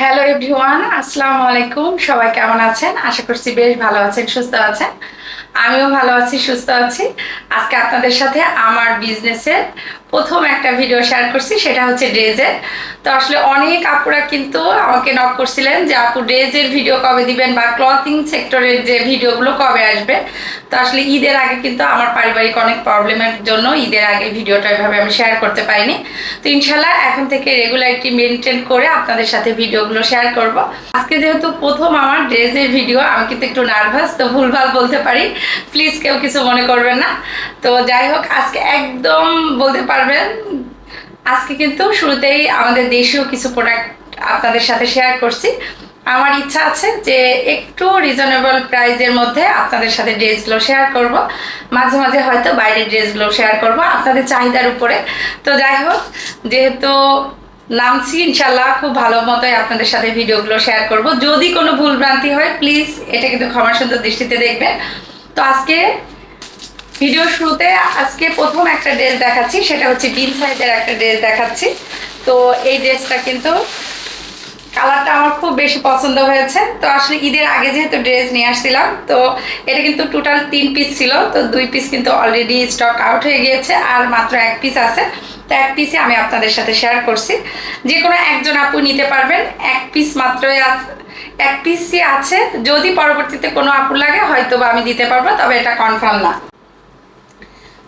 Hello everyone আসসালামু আলাইকুম সবাই কেমন আছেন? আশা করছি বেশ ভালো আছেন, সুস্থ আছেন। আমিও ভালো আছি, সুস্থ আছি। আজকে আপনাদের সাথে আমার বিজনেসের প্রথম একটা ভিডিও শেয়ার করছি, সেটা হচ্ছে ড্রেজের তো আসলে অনেক আপুরা কিন্তু আমাকে নক করছিলেন যে, আপু ড্রেজের ভিডিও কবে দিবেন বা ক্লথিং সেক্টরের যে ভিডিওগুলো কবে আসবে? তো আসলে ঈদের আগে কিন্তু আমার পারিবারিক অনেক প্রবলেমের জন্য ঈদের আগে ভিডিওটা এভাবে আমি শেয়ার করতে পারিনি। তো ইনশাল্লাহ এখন থেকে রেগুলারিটি মেনটেন করে আপনাদের সাথে ভিডিওগুলো শেয়ার করব। আজকে যেহেতু প্রথম আমার ড্রেসের ভিডিও আমি কিন্তু একটু নার্ভাস তো ভুলভাল বলতে পারি। প্লিজ কেউ কিছু মনে করবেন না। তো যাই হোক, আজকে একদম বলতে পারবেন। আজকে কিন্তু শুরুতেই আমাদের দেশীয় কিছু প্রোডাক্ট আপনাদের সাথে শেয়ার করছি। আমার ইচ্ছা আছে যে একটু রিজনেবল প্রাইজের মধ্যে আপনাদের সাথে ড্রেসগুলো শেয়ার করব। মাঝে মাঝে হয়তো বাইরের ড্রেসগুলো শেয়ার করব আপনাদের চাহিদার উপরে। তো যাই হোক, যেহেতু নামছি ইনশাল্লাহ খুব ভালো মতোই আপনাদের সাথে ভিডিওগুলো শেয়ার করব। যদি কোনো ভুলভ্রান্তি হয় প্লিজ এটা কিন্তু ক্ষমা সুন্দর দৃষ্টিতে দেখবেন। তো আজকে ভিডিও শুরুতে আজকে প্রথম একটা ড্রেস দেখাচ্ছি, সেটা হচ্ছে বিন সাইজের একটা ড্রেস দেখাচ্ছি। তো এই ড্রেসটা কিন্তু কালারটা আমার খুব বেশি পছন্দ হয়েছে। তো আসলে ঈদের আগে যেহেতু ড্রেস নিয়ে আসছিলাম, তো এটা কিন্তু টোটাল তিন পিস ছিল, তো দুই পিস কিন্তু অলরেডি স্টক আউট হয়ে গিয়েছে, আর মাত্র এক পিস আছে। তো এক পিসে আমি আপনাদের সাথে শেয়ার করছি। যে কোনো একজন আপু নিতে পারবেন, এক পিস মাত্রই এক পিসই আছে। যদি পরবর্তীতে কোনো আপুর লাগে হয়তো বা আমি দিতে পারব, তবে এটা কনফার্ম না।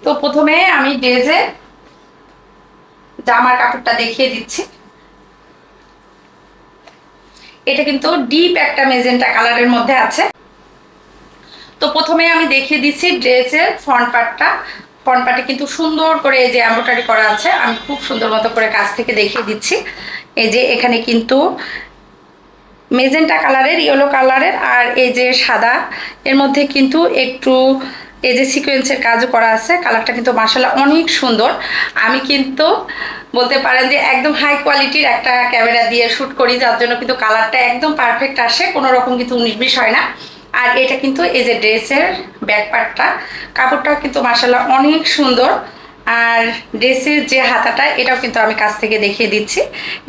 তো প্রথমে আমি ড্রেসে জামার কাপড়টা দেখিয়ে দিচ্ছি। এটা কিন্তু ডিপ একটা মেজেন্টা কালারের মধ্যে আছে। তো প্রথমে আমি দেখিয়ে দিচ্ছি ড্রেসের ফ্রন্ট পার্টটা। ফ্রন্ট পার্টে কিন্তু সুন্দর করে এই যে এম্ব্রয়ডারি করা আছে, আমি খুব সুন্দর মতো করে কাছ থেকে দেখিয়ে দিচ্ছি। এই যে এখানে কিন্তু মেজেন্টা কালারের, ইয়েলো কালারের আর এই যে সাদা, এর মধ্যে কিন্তু একটু এই যে সিকোয়েন্সের কাজও করা আছে কালারটা কিন্তু মার্শাল্লাহ অনেক সুন্দর। আমি কিন্তু বলতে পারেন যে একদম হাই কোয়ালিটির একটা ক্যামেরা দিয়ে শ্যুট করি, যার জন্য কিন্তু কালারটা একদম পারফেক্ট আসে, কোনো রকম কিন্তু উনিশ বিশ হয় না। আর এটা কিন্তু এই যে ড্রেসের ব্যাক পার্টটা কাপড়টাও কিন্তু মার্শাল্লাহ অনেক সুন্দর। আর ড্রেসের যে হাতাটা, এটাও কিন্তু আমি কাছ থেকে দেখিয়ে দিচ্ছি।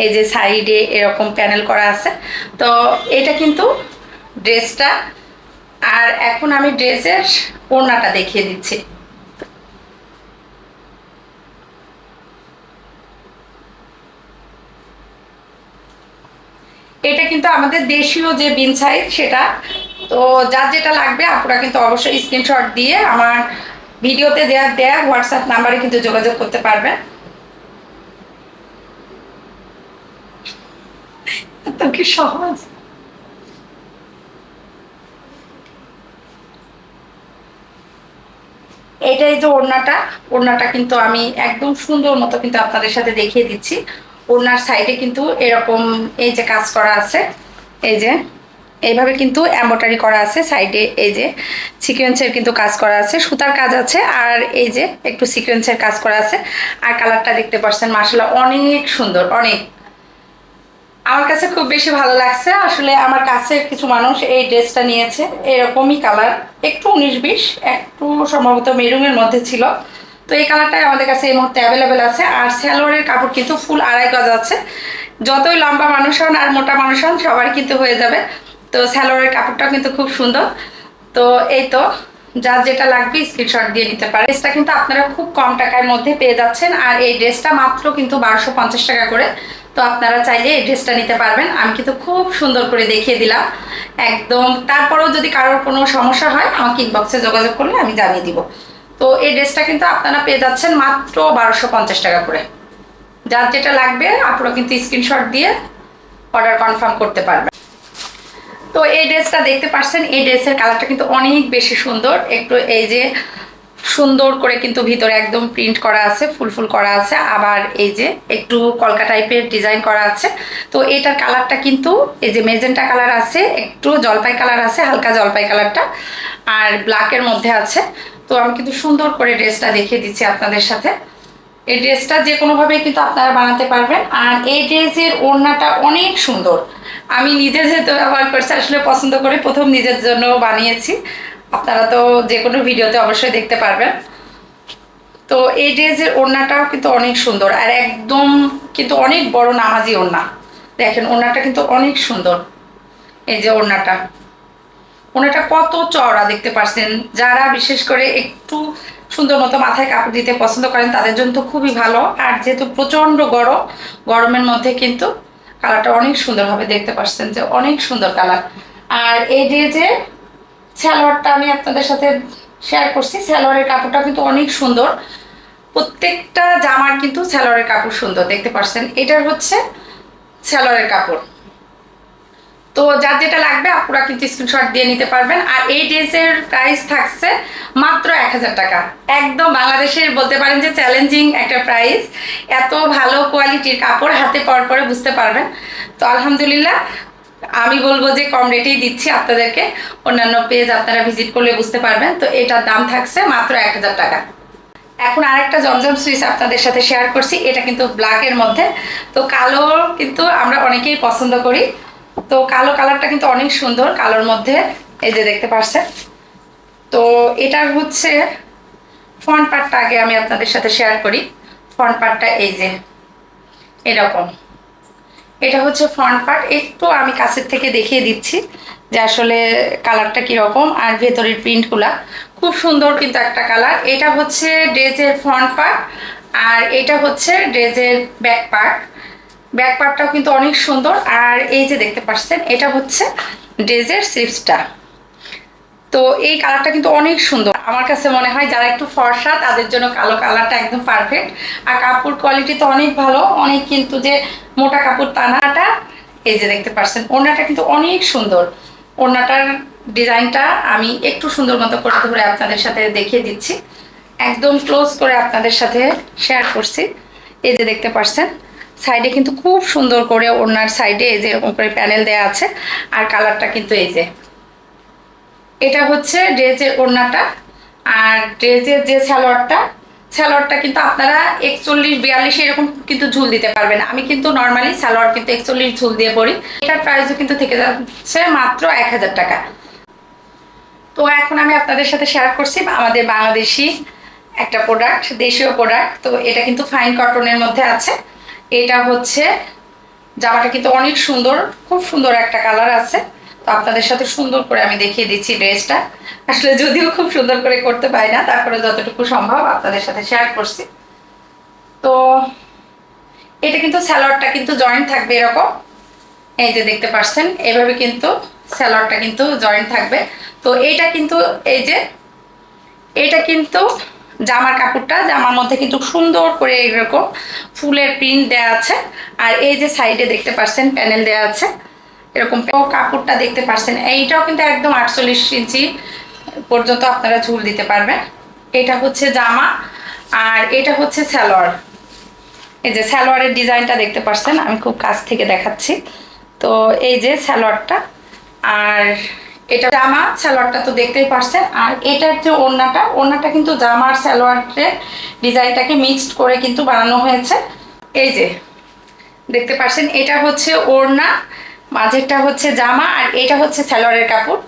এই যে সাইডে এরকম প্যানেল করা আছে। তো এটা কিন্তু ড্রেসটা আর এখন আমি ড্রেসের ওড়নাটা দেখিয়ে দিচ্ছি। এটা কিন্তু আমাদের দেশীয় যে বিন সাইজ, সেটা। তো যার যেটা লাগবে আপনারা কিন্তু অবশ্যই স্ক্রিনশট দিয়ে আমার ভিডিওতে দেওয়া দেয়া হোয়াটসঅ্যাপ নাম্বারে কিন্তু যোগাযোগ করতে পারবেন। তো কি সহজ। এইটাই যে ওড়নাটা ওড়নাটা কিন্তু আমি একদম সুন্দর মতো কিন্তু আপনাদের সাথে দেখিয়ে দিচ্ছি। ওড়নার সাইডে কিন্তু এরকম এই যে কাজ করা আছে, এই যে, এইভাবে কিন্তু এম্ব্রয়ডারি করা আছে সাইডে এই যে সিকোয়েন্সের কিন্তু কাজ করা আছে, সুতার কাজ আছে, আর এই যে, একটু সিকোয়েন্সের কাজ করা আছে। আর কালারটা দেখতে পাচ্ছেন মাসালা অনেক সুন্দর, অনেক। আমার কাছে খুব বেশি ভালো লাগছে। আসলে আমার কাছে কিছু মানুষ এই ড্রেসটা নিয়েছে। এরকমই কালার। একটু উনিশ বিশ, একটু সম্ভবত মেরুনের মধ্যে ছিল। তো এই কালারটাই আমাদের কাছে এই মুহূর্তে অ্যাভেলেবেল আছে। আর স্যালোয়ারের কাপড় কিন্তু ফুল আড়াই গজ আছে। যতই লম্বা মানুষ হন আর মোটা মানুষ হন, সবার কিন্তু হয়ে যাবে। তো স্যালোয়ারের কাপড়টাও কিন্তু খুব সুন্দর। তো এই তো, যার যেটা লাগবে স্ক্রিনশট দিয়ে নিতে পারে। ড্রেসটা কিন্তু আপনারা খুব কম টাকার মধ্যে পেয়ে যাচ্ছেন। আর এই ড্রেসটা মাত্র কিন্তু বারোশো টাকা করে। তো আপনারা চাইলে এই ড্রেসটা নিতে পারবেন। আমি কিন্তু খুব সুন্দর করে দেখিয়ে দিলাম। একদম, তারপরেও যদি কারোর কোনো সমস্যা হয়, আমাকে ইনবক্সে যোগাযোগ করলে আমি জানিয়ে দিব। তো এই ড্রেসটা কিন্তু আপনারা পেয়ে যাচ্ছেন মাত্র বারোশো পঞ্চাশ টাকা করে। যার যেটা লাগবে আপনারা কিন্তু স্ক্রিনশট দিয়ে অর্ডার কনফার্ম করতে পারবেন তো এই ড্রেসটা দেখতে পাচ্ছেন এই ড্রেসের কালারটা কিন্তু অনেক বেশি সুন্দর। একটু এই যে সুন্দর করে কিন্তু ভিতরে একদম প্রিন্ট করা আছে ফুল ফুল করা আছে। আবার এই যে একটু কলকা টাইপের ডিজাইন করা আছে। তো এটার কালারটা কিন্তু এই যে মেজেন্টা কালার আছে, একটু জলপাই কালার আছে, হালকা জলপাই কালারটা আর ব্ল্যাকের মধ্যে আছে। তো আমি কিন্তু সুন্দর করে ড্রেসটা দেখিয়ে দিচ্ছি আপনাদের সাথে। এই ড্রেসটা যে কোনোভাবেই কিন্তু আপনারা বানাতে পারবেন। আর এই ড্রেসের ওড়নাটা অনেক সুন্দর। আমি নিজে যেহেতু ব্যবহার করছি, আসলে পছন্দ করে প্রথম নিজের জন্য বানিয়েছি। আপনারা তো যে কোনো ভিডিওতে অবশ্যই দেখতে পারবেন। তো এই ড্রেসের ওড়নাটাও কিন্তু অনেক সুন্দর। আর একদম কিন্তু অনেক বড় নামাজি ওড়না। দেখেন, ওড়নাটা কিন্তু অনেক সুন্দর। এই যে ওড়নাটা। ওনাটা কত চওড়া দেখতে পাচ্ছেন যারা বিশেষ করে একটু সুন্দর মতো মাথায় কাপড় দিতে পছন্দ করেন, তাদের জন্য তো খুবই ভালো। আর যেহেতু প্রচণ্ড গরম, গরমের মধ্যে কিন্তু কালারটা অনেক সুন্দর হবে দেখতে পাচ্ছেন যে অনেক সুন্দর কালার। আর এই যে স্যালোয়ারটা আমি আপনাদের সাথে শেয়ার করছি। স্যালোয়ারের কাপড়টা কিন্তু অনেক সুন্দর। প্রত্যেকটা জামার কিন্তু স্যালোয়ারের কাপড় সুন্দর, দেখতে পাচ্ছেন এটার হচ্ছে স্যালোয়ারের কাপড়। তো যার যেটা লাগবে আপনারা কিন্তু স্ক্রিনশট দিয়ে নিতে পারবেন। আর এই ড্রেসের প্রাইস থাকছে মাত্র এক হাজার টাকা। একদম বাংলাদেশের বলতে পারেন যে চ্যালেঞ্জিং একটা প্রাইস এত ভালো কোয়ালিটির কাপড় হাতে পর পরে বুঝতে পারবেন। তো আলহামদুলিল্লাহ আমি বলব যে কম রেটেই দিচ্ছি আপনাদেরকে। অন্যান্য পেজ আপনারা ভিজিট করলে বুঝতে পারবেন। তো এটার দাম থাকছে মাত্র এক হাজার টাকা। এখন আরেকটা জমজম সুইচ আপনাদের সাথে শেয়ার করছি। এটা কিন্তু ব্ল্যাকের মধ্যে। তো কালো কিন্তু আমরা অনেকেই পছন্দ করি। তো কালো কালারটা কিন্তু অনেক সুন্দর কালোর মধ্যে। এই যে দেখতে পাচ্ছেন। তো এটার হচ্ছে ফ্রন্ট পার্টটা আগে আমি আপনাদের সাথে শেয়ার করি। ফ্রন্ট পার্টটা এই যে, এরকম। এটা হচ্ছে ফ্রন্ট পার্ট একটু আমি কাছের থেকে দেখিয়ে দিচ্ছি যে আসলে কালারটা কীরকম আর ভেতরের প্রিন্টগুলা খুব সুন্দর কিন্তু একটা কালার এটা হচ্ছে ড্রেসের ফ্রন্ট পার্ট আর এটা হচ্ছে ড্রেসের ব্যাক পার্ট ব্যাক পার্টটাও কিন্তু অনেক সুন্দর। আর এই যে দেখতে পাচ্ছেন, এটা হচ্ছে ড্রেসের স্লিপসটা তো এই কালারটা কিন্তু অনেক সুন্দর। আমার কাছে মনে হয় যারা একটু ফর্সা, তাদের জন্য কালো কালারটা একদম পারফেক্ট আর কাপড় কোয়ালিটি তো অনেক ভালো, অনেক কিন্তু যে মোটা কাপড় টানাটা এই যে দেখতে পাচ্ছেন ওড়নাটা কিন্তু অনেক সুন্দর। ওড়নাটার ডিজাইনটা আমি একটু সুন্দর মতো করে ধরে আপনাদের সাথে দেখিয়ে দিচ্ছি। একদম ক্লোজ করে আপনাদের সাথে শেয়ার করছি। এই যে দেখতে পাচ্ছেন সাইডে কিন্তু খুব সুন্দর করে ওড়নার সাইডে এই যে এরকম করে প্যানেল দেওয়া আছে। আর কালারটা কিন্তু এই যে এটা হচ্ছে ড্রেজের ওড়নাটা আর ড্রেজের যে সালোয়ারটা সালোয়ারটা কিন্তু আপনারা একচল্লিশ, বিয়াল্লিশ এরকম কিন্তু ঝুল দিতে পারবেন। আমি কিন্তু নর্মালি সালোয়ার কিন্তু একচল্লিশ ঝুল দিয়ে পরি। এটার প্রাইসও কিন্তু থেকে যাচ্ছে মাত্র এক হাজার টাকা। তো এখন আমি আপনাদের সাথে শেয়ার করছি আমাদের বাংলাদেশি একটা প্রোডাক্ট দেশীয় প্রোডাক্ট তো এটা কিন্তু ফাইন কটনের মধ্যে আছে। এটা হচ্ছে জামাটা কিন্তু অনেক সুন্দর, খুব সুন্দর একটা কালার আছে। তো আপনাদের সাথে সুন্দর করে আমি দেখিয়ে দিচ্ছি ড্রেসটা। আসলে যদিও খুব সুন্দর করে করতে পারি না তারপরে যতটুকু সম্ভব আপনাদের সাথে শেয়ার করছি। তো এটা কিন্তু স্যালোয়ারটা কিন্তু জয়েন্ট থাকবে এরকম। এই যে দেখতে পাচ্ছেন, এভাবে কিন্তু স্যালোয়ারটা কিন্তু জয়েন্ট থাকবে। তো এইটা কিন্তু এই যে, এটা কিন্তু জামার কাপড়টা, জামার মধ্যে কিন্তু সুন্দর করে এরকম ফুলের প্রিন্ট দেওয়া আছে। আর এই যে সাইডে দেখতে পাচ্ছেন প্যানেল দেওয়া আছে। এরকম কাপড়টা দেখতে পাচ্ছেন এইটাও কিন্তু একদম আটচল্লিশ ইঞ্চি পর্যন্ত আপনারা ঝুল দিতে পারবেন। এটা হচ্ছে জামা আর এটা হচ্ছে স্যালোয়ার এই যে সালোয়ারের ডিজাইনটা দেখতে পাচ্ছেন আমি খুব কাছ থেকে দেখাচ্ছি। তো এই যে সালোয়ারটা আর এটা জামা, সালোয়ারটা তো দেখতেই পারছেন। আর এটার যে ওড়নাটা ওড়নাটা কিন্তু জামার সালোয়ারের ডিজাইনটাকে মিক্সড করে কিন্তু বানানো হয়েছে। এই যে দেখতে পাচ্ছেন এটা হচ্ছে ওড়না মাঝেরটা হচ্ছে জামা আর এটা হচ্ছে স্যালোয়ারের কাপড়।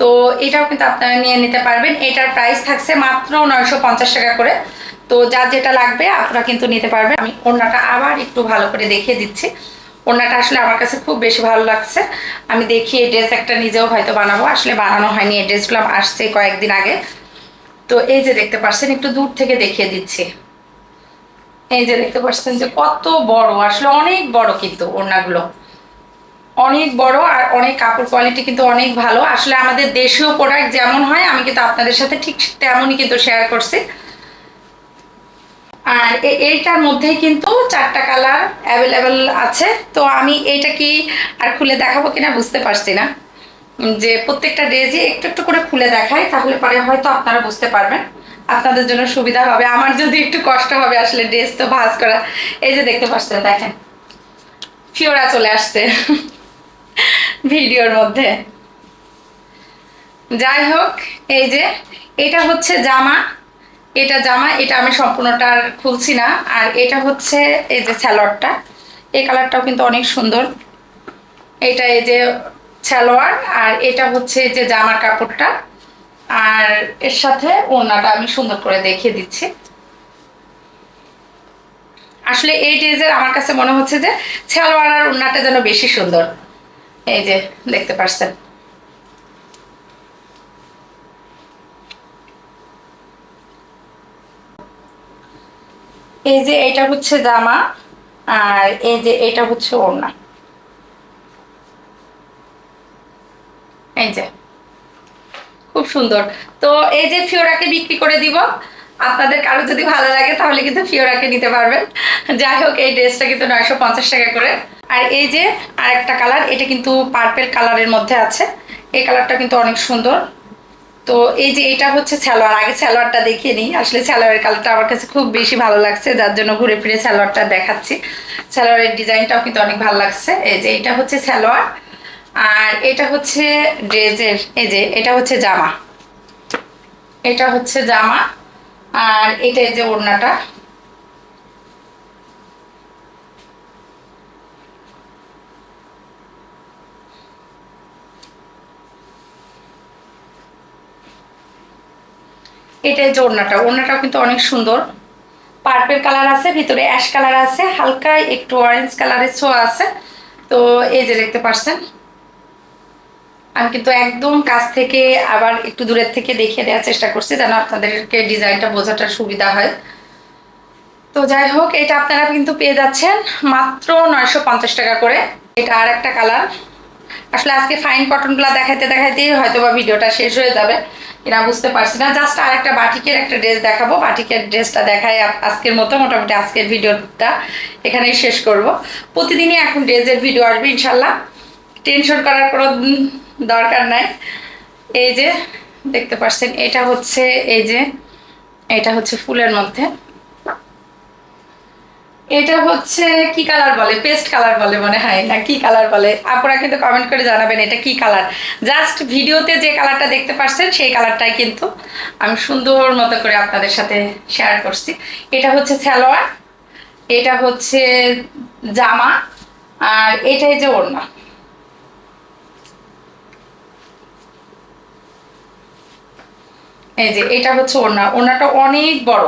তো এটাও কিন্তু আপনারা নিয়ে নিতে পারবেন। এটার প্রাইস থাকছে মাত্র নয়শো পঞ্চাশ টাকা করে। তো যার যেটা লাগবে আপনারা কিন্তু নিতে পারবেন। আমি ওড়নাটা আবার একটু ভালো করে দেখিয়ে দিচ্ছি। ওড়নাটা আসলে আমার কাছে খুব বেশি ভালো লাগছে। আমি দেখি এই ড্রেস একটা নিজেও হয়তো বানাবো। আসলে বানানো হয়নি। এই ড্রেসগুলো আসছে কয়েকদিন আগে। তো এই যে দেখতে পাচ্ছেন, একটু দূর থেকে দেখিয়ে দিচ্ছি। এই যে দেখতে পাচ্ছেন যে কত বড়। আসলে অনেক বড় কিন্তু ওড়নাগুলো। অনেক বড় আর অনেক কাপড় কোয়ালিটি কিন্তু অনেক ভালো। আসলে আমাদের দেশীয় প্রোডাক্ট যেমন হয়, আমি কিন্তু আপনাদের সাথে ঠিক তেমনই কিন্তু শেয়ার করছি। আর এইটার মধ্যেই কিন্তু চারটা কালার অ্যাভেলেবেল আছে। তো আমি এইটা কি আর খুলে দেখাবো কিনা বুঝতে পারছি না। যে প্রত্যেকটা ড্রেসই একটু একটু করে খুলে দেখায় তাহলে পরে হয়তো আপনারা বুঝতে পারবেন। আপনাদের জন্য সুবিধা হবে। আমার যদি একটু কষ্ট হবে আসলে ড্রেস তো ভাজ করা। এই যে দেখতে পাচ্ছেন, দেখেন। ফিওরা চলে আসছে। ভিডিওর মধ্যে। যাই হোক এই যে, এটা হচ্ছে জামা। এটা জামা, এটা আমি সম্পূর্ণটা খুলছি না। আর এটা হচ্ছে এই যে স্যালোয়ারটা। এই কালারটাও কিন্তু অনেক সুন্দর। এটা এই যে সালোয়ার আর এটা হচ্ছে যে জামার কাপড়টা। আর এর সাথে ওড়নাটা আমি সুন্দর করে দেখিয়ে দিচ্ছি। আসলে এই ড্রেসের আমার কাছে মনে হচ্ছে যে সালোয়ার আর ওড়নাটা যেন বেশি সুন্দর। এই যে, দেখতে পাচ্ছেন এই যে এটা হচ্ছে জামা, আর এই যে এটা হচ্ছে ওড়না। এই যে, খুব সুন্দর। তো এই যে ফিওরাকে বিক্রি করে দিব, আপনাদের কারও যদি ভালো লাগে তাহলে কিন্তু ফিওরাকে নিতে পারবেন। যাই হোক, এই ড্রেসটা কিন্তু নয়শো পঞ্চাশ টাকা করে। আর এই যে আরেকটা কালার, এটা কিন্তু পার্পেল কালারের মধ্যে আছে। এই কালারটা কিন্তু অনেক সুন্দর। তো এই যে এটা হচ্ছে সালোয়ার, আগে সালোয়ারটা দেখিয়ে নিই। আসলে সালোয়ারের কালারটা আমার কাছে খুব বেশি ভালো লাগছে, যার জন্য ঘুরে ফিরে সালোয়ারটা দেখাচ্ছি। সালোয়ারের ডিজাইনটাও কিন্তু অনেক ভালো লাগছে। এই যে এটা হচ্ছে সালোয়ার, আর এটা হচ্ছে ড্রেসের, এই যে এটা হচ্ছে জামা। এটা হচ্ছে জামা, আর এটা এই যে ওড়নাটা। এটা যে ওড়নাটা, ওড়নাটাও কিন্তু অনেক সুন্দর। পার্পেল কালার আছে, ভিতরে অ্যাশ কালার আছে, হালকা একটু অরেঞ্জ কালারের ছো আছে। তো এই যে দেখতে পাচ্ছেন আমি কিন্তু একদম কাছ থেকে আবার একটু দূরের থেকে দেখিয়ে দেওয়ার চেষ্টা করছি যেন আপনাদেরকে ডিজাইনটা বোঝাটার সুবিধা হয়। তো যাই হোক, এটা আপনারা কিন্তু পেয়ে যাচ্ছেন মাত্র নয়শো পঞ্চাশ টাকা করে। এটা আর একটা কালার আসলে আজকে ফাইন কটনগুলো দেখাইতে দেখাইতেই হয়তো বা ভিডিওটা শেষ হয়ে যাবে। এরা বুঝতে পারছি না। জাস্ট আর একটা বাটিকের একটা ড্রেস দেখাবো। বাটিকের ড্রেসটা দেখাই আজকের মতো। মোটামুটি আজকের ভিডিওটা এখানেই শেষ করব। প্রতিদিনই এখন ড্রেসের ভিডিও আসবে, ইনশাল্লাহ। টেনশন করার কোনো দরকার নাই। এই যে, দেখতে পাচ্ছেন এটা হচ্ছে, এই যে, এটা হচ্ছে ফুলের মধ্যে। এটা হচ্ছে কি কালার বলে? পেস্ট কালার বলে মনে হয়। না, কি কালার বলে? আপনারা কিন্তু কমেন্ট করে জানাবেন এটা কি কালার জাস্ট ভিডিওতে যে কালারটা দেখতে পাচ্ছেন সেই কালারটাই কিন্তু আমি সুন্দর মতো করে আপনাদের সাথে শেয়ার করছি। এটা হচ্ছে সালোয়ার, এটা হচ্ছে জামা, আর এটাই যে ওড়না। এই যে, এটা হচ্ছে ওড়না। ওড়নাটা অনেক বড়।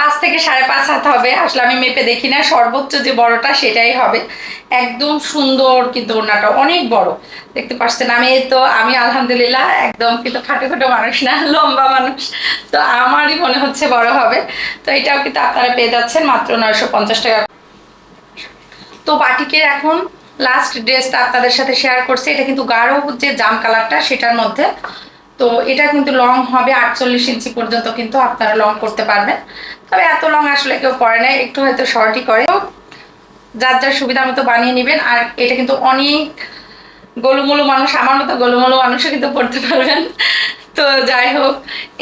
পাঁচ থেকে সাড়ে পাঁচ হাত হবে। আসলে আমি মেপে দেখি না, সর্বোচ্চ যে বড়টা সেটাই হবে। একদম সুন্দর কিন্তু ওড়নাটা, অনেক বড়। দেখতে পাচ্ছেন, আমি তো, আমি আলহামদুলিল্লাহ একদম কিন্তু খাটো খাটো মানুষ না, লম্বা মানুষ। তো আমারই মনে হচ্ছে বড় হবে। তো এটাও কিন্তু আপনারা পেয়ে যাচ্ছেন মাত্র নয়শো পঞ্চাশ টাকা। তো বাটিকের এখন লাস্ট ড্রেসটা আপনাদের সাথে শেয়ার করছি। এটা কিন্তু গাঢ় যে জাম কালারটা, সেটার মধ্যে। তো এটা কিন্তু লং হবে, আটচল্লিশ ইঞ্চি পর্যন্ত কিন্তু আপনারা লং করতে পারবেন। তবে এত লং আসলে কেউ পরে না একটু হয়তো শর্টই করে। যার যার সুবিধা মতো বানিয়ে নেবেন, আর এটা কিন্তু অনেক গোলুমুলু মানুষ, আমার মতো গোলুমুলু মানুষও কিন্তু পড়তে পারবেন। তো যাই হোক,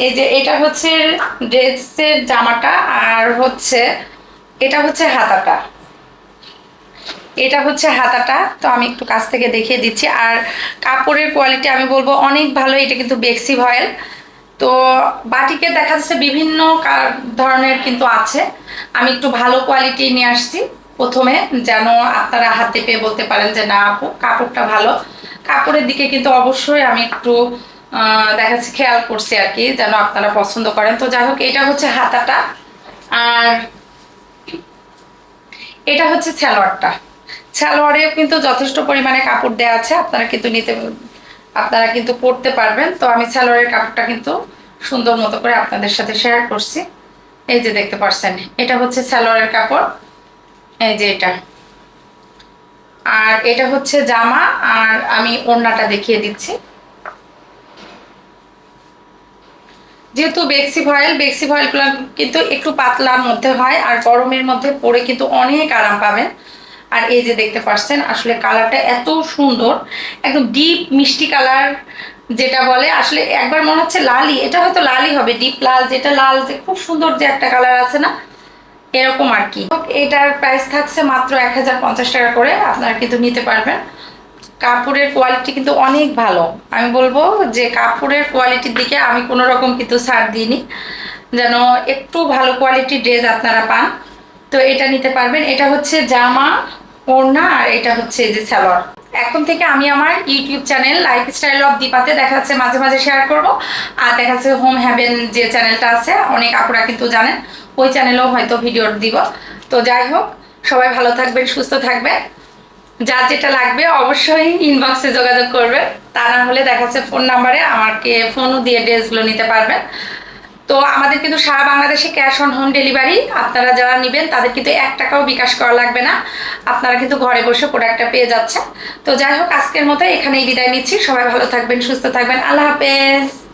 এই যে এটা হচ্ছে ড্রেসের জামাটা, আর হচ্ছে, এটা হচ্ছে হাতাটা। এটা হচ্ছে হাতাটা, তো আমি একটু কাছ থেকে দেখিয়ে দিচ্ছি। আর কাপড়ের কোয়ালিটি আমি বলব অনেক ভালো, এটা কিন্তু বেক্সি ভয়েল। তো বাটিকে দেখা যাচ্ছে বিভিন্ন ধরনের কিন্তু আছে। আমি একটু ভালো কোয়ালিটি নিয়ে আসছি। প্রথমে যেন আপনারা হাতে পেয়ে বলতে পারেন যে, না আপু, কাপড়টা ভালো। কাপড়ের দিকে কিন্তু অবশ্যই আমি একটু দেখা যাচ্ছে খেয়াল করছি আর কি, যেন আপনারা পছন্দ করেন। তো যাই হোক, এটা হচ্ছে হাতাটা। আর এটা হচ্ছে সালোয়ারটা। সালোয়ারেও কিন্তু যথেষ্ট পরিমাণে কাপড় দেওয়া আছে, আপনারা কিন্তু নিতে আপনারা কিন্তু পরতে পারবেন। তো আমি সালোয়ারের কাপড়টা কিন্তু সুন্দর মতো করে আপনাদের সাথে শেয়ার করছি। এই যে দেখতে পাচ্ছেন, এটা হচ্ছে সালোয়ারের কাপড়। এই যে এটা। আর এটা হচ্ছে জামা, আর আমি ওড়নাটা দেখিয়ে দিচ্ছি। যেহেতু বেক্সি ভয়েল, বেক্সি ভয়েলগুলো কিন্তু একটু পাতলার মধ্যে হয়, আর গরমের মধ্যে পরে কিন্তু অনেক আরাম পাবেন। আর এই যে দেখতে পাচ্ছেন, আসলে কালারটা এত সুন্দর, একদম ডিপ মিষ্টি কালার যেটা বলে, আসলে একবার মনে হচ্ছে লালই, এটা হয়তো লালই হবে ডিপ লাল, যেটা লাল যে খুব সুন্দর যে একটা কালার আছে না, এরকম আর কি। এটার প্রাইস থাকছে মাত্র এক হাজার পঞ্চাশ টাকা করে, আপনারা কিন্তু নিতে পারবেন। কাপড়ের কোয়ালিটি কিন্তু অনেক ভালো। আমি বলব যে কাপড়ের কোয়ালিটির দিকে আমি কোনো রকম কিন্তু ছাড় দিইনি, যেন একটু ভালো কোয়ালিটির ড্রেস আপনারা পান। তো এটা নিতে পারবেন। এটা হচ্ছে জামা ওড়না আর এটা হচ্ছে যে স্যালোয়ার এখন থেকে আমি আমার ইউটিউব চ্যানেল লাইফস্টাইল অফ দীপাতে দেখা যাচ্ছে মাঝে মাঝে শেয়ার করব। আর দেখা যাচ্ছে হোম হ্যাভেন যে চ্যানেলটা আছে, অনেক আপুরা কিন্তু জানেন, ওই চ্যানেলেও হয়তো ভিডিও দিব। তো যাই হোক, সবাই ভালো থাকবেন, সুস্থ থাকবেন। যার যেটা লাগবে অবশ্যই ইনবক্সে যোগাযোগ করবেন। তা না হলে দেখা যাচ্ছে ফোন নাম্বারে আমাকে ফোনও দিয়ে ড্রেসগুলো নিতে পারবেন। তো আমাদের কিন্তু সারা বাংলাদেশে ক্যাশ অন হোম ডেলিভারি আপনারা যারা নেবেন, তাদের কিন্তু এক টাকাও বিকাশ করা লাগবে না। আপনারা কিন্তু ঘরে বসে প্রোডাক্টটা পেয়ে যাচ্ছেন। তো যাই হোক, আজকের মতো এখানেই বিদায় নিচ্ছি। সবাই ভালো থাকবেন, সুস্থ থাকবেন। আল্লাহ হাফেজ।